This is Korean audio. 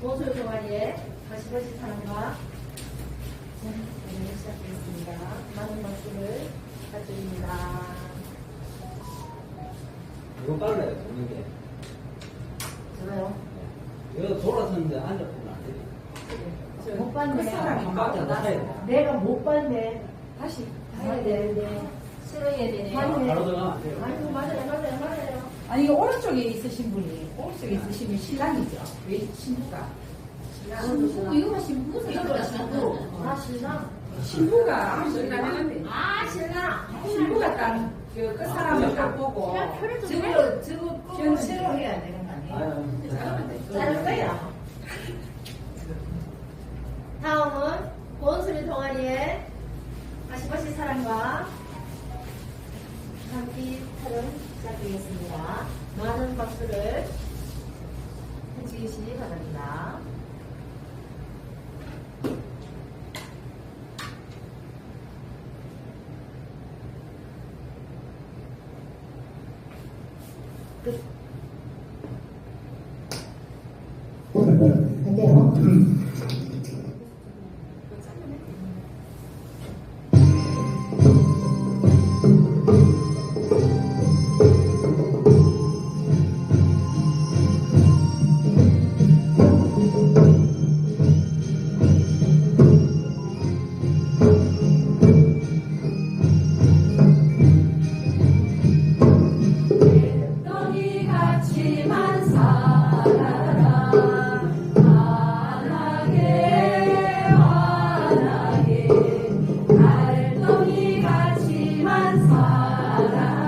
모술 동아리에 다시 버시 사람과 오늘 시작하겠습니다. 많은 박수를 부탁드립니다. 이거 빨라요, 보는 게. 저요? 이거 돌아서는데 앉아 보면 안 돼. 못 봤네. 그 사람이 깜짝 놀라요. 내가 못 봤네. 다시 봐야 봐야 되는데. 실어야 되네요. 바로 들어가면 안 돼요. 아이고, 맞아요, 맞아요, 맞아요. 아니 이거 오른쪽에 있으신 분이 오른쪽에 있으시면 신랑이죠. 왜 신부가? 신부, 이거 신부 이거 신부. 아, 신랑. 신부가 신랑한데 아, 신랑. 신부가 딱그 그 사람을 딱 보고 저거, 저거, 견체로 해야 되는 거 아니에요? 자를 거야. the Sara.